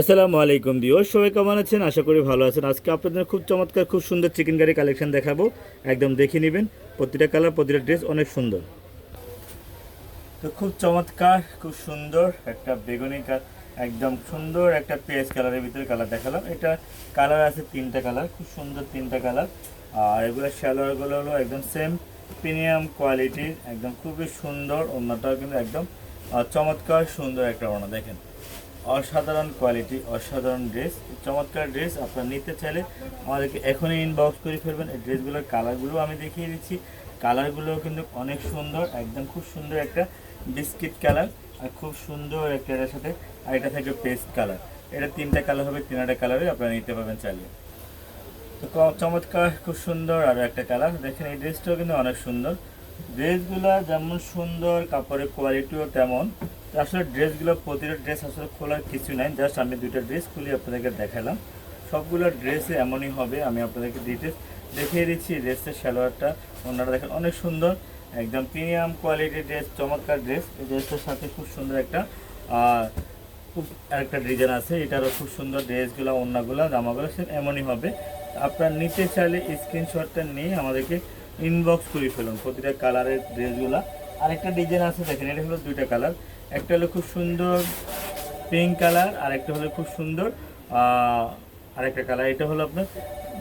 আসসালামু আলাইকুম দিও সবাই কেমন আছেন? আশা করি ভালো আছেন। আজকে আপনাদের খুব চমৎকার, খুব সুন্দর চিকেন কারি কালেকশন দেখাবো। একদম দেখে নেবেন, প্রতিটা কালার প্রতিটা ড্রেস অনেক সুন্দর। তো খুব চমৎকার, খুব সুন্দর একটা বেগুনি একদম সুন্দর একটা পেঁয়াজ কালারের ভিতরে কালার দেখালাম। এটা কালার আছে তিনটা কালার খুব সুন্দর তিনটা কালার আর এগুলো শ্যালোয়ারগুলো হলো একদম সেম প্রিমিয়াম কোয়ালিটির একদম খুবই সুন্দর। অন্যটাও কিন্তু একদম চমৎকার সুন্দর একটা ওনা দেখেন। অসাধারণ কোয়ালিটি অসাধারণ ড্রেস চমৎকার ড্রেস আপনারা নিতে চাইলে আমাদেরকে এখনই ইনবক্স করে ফেলবেন। এই ড্রেসগুলোর কালারগুলো আমি দেখিয়ে দিচ্ছি। কালারগুলো কিন্তু অনেক সুন্দর, একদম খুব সুন্দর একটা বিস্কিট কালার আর খুব সুন্দর একটা এটার সাথে আর এটা থাকবে পেস্ট কালার এটা তিনটা কালার হবে, তিনটা কালারে আপনারা নিতে পারবেন চাইলে। তো চমৎকার, খুব সুন্দর আর একটা কালার দেখেন এই ড্রেসটাও কিন্তু অনেক সুন্দর। ড্রেসগুলো যেমন সুন্দর, কাপড়ের কোয়ালিটিও তেমন। আসলে ড্রেসগুলো, প্রতিটা ড্রেস আসলে খোলার কিছু নাই, জাস্ট আমি দুইটা ড্রেস খুলে আপনাদেরকে দেখালাম। সবগুলো ড্রেসে এমনই হবে, আমি আপনাদেরকে ডিটেলস দেখিয়ে দিচ্ছি, ড্রেসের সালোয়ারটা ওনারা দেখেন অনেক সুন্দর, একদম প্রিমিয়াম কোয়ালিটির ড্রেস চমৎকার ড্রেস এই ড্রেসটার সাথে খুব সুন্দর একটা খুব একটা ডিজাইন আছে, এটারও খুব সুন্দর ড্রেসগুলো অন্যগুলো জামাগুলো সে এমনই হবে। আপনার নিতে চাইলে স্ক্রিনশটটা নিয়ে আমাদেরকে ইনবক্স করে ফেলুন, প্রতিটা কালারের ড্রেসগুলো আরেকটা ডিজাইন আছে, দেখেন এটা হলো দুইটা কালার একটা হলো খুব সুন্দর পিঙ্ক কালার আর একটা হলো খুব সুন্দর আরেকটা কালার এটা হলো আপনার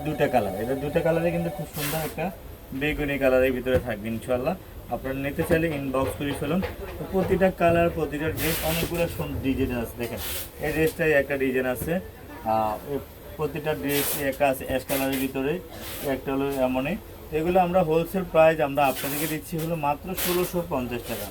দুটা কালার এটা দুটা কালারে কিন্তু খুব সুন্দর একটা বেগুনি কালারের ভিতরে থাকবে ইনশাল্লাহ আপনারা নিতে চাইলে ইনবক্স করে ফেলুন। প্রতিটা কালার প্রতিটা ড্রেস অনেকগুলো সুন্দর ডিজাইন আছে, দেখেন। এই ড্রেসটাই একটা ডিজাইন আছে। প্রতিটা ড্রেস একটা আছে অ্যাশ কালারের ভিতরে, একটা হলো এমনই। এগুলো আমরা হোলসেল প্রাইস আমরা আপনাদেরকে দিচ্ছি হলো মাত্র ষোলোশো পঞ্চাশ টাকা।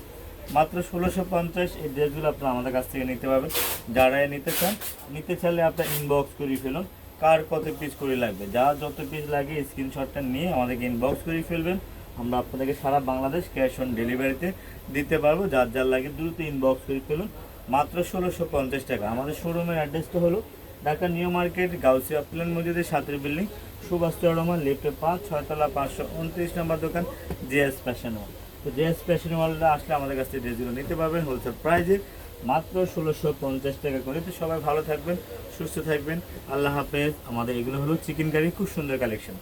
মাত্র ষোলোশো পঞ্চাশ এই ড্রেসগুলো আপনারা আমাদের কাছ থেকে নিতে পারবেন। যারা নিতে চান, নিতে চাইলে আপনার ইনবক্স করে ফেলুন। কার কত পিস করে লাগবে? যা যত পিস লাগে স্ক্রিনশটটা নিয়ে আমাদেরকে ইনবক্স করে ফেলবেন। আমরা আপনাদেরকে সারা বাংলাদেশ ক্যাশ অন ডেলিভারিতে দিতে পারব। যার যার লাগে দ্রুত ইনবক্স করে ফেলুন। মাত্র ষোলোশো পঞ্চাশ টাকা। আমাদের শোরুমের অ্যাড্রেসটা হলো ঢাকা নিউ মার্কেট, গাউসিয়া প্লেন মসজিদের সাতের বিল্ডিং সুভাষ রহমান লিফটে পাঁচ, ছয়তলা পাঁচশো উনত্রিশ নম্বর দোকান জেএস ফ্যাশন হল তো ড্রেস ফ্যাশন ওয়ার্ল্ডে আসলে আমাদের কাছ থেকে ড্রেসগুলো নিতে পারবেন হোলসেল প্রাইজে মাত্র ষোলোশো পঞ্চাশ টাকা করে। তো সবাই ভালো থাকবেন, সুস্থ থাকবেন। আল্লাহ হাফেজ। আমাদের এগুলো হলো চিকেন কারি খুব সুন্দর কালেকশন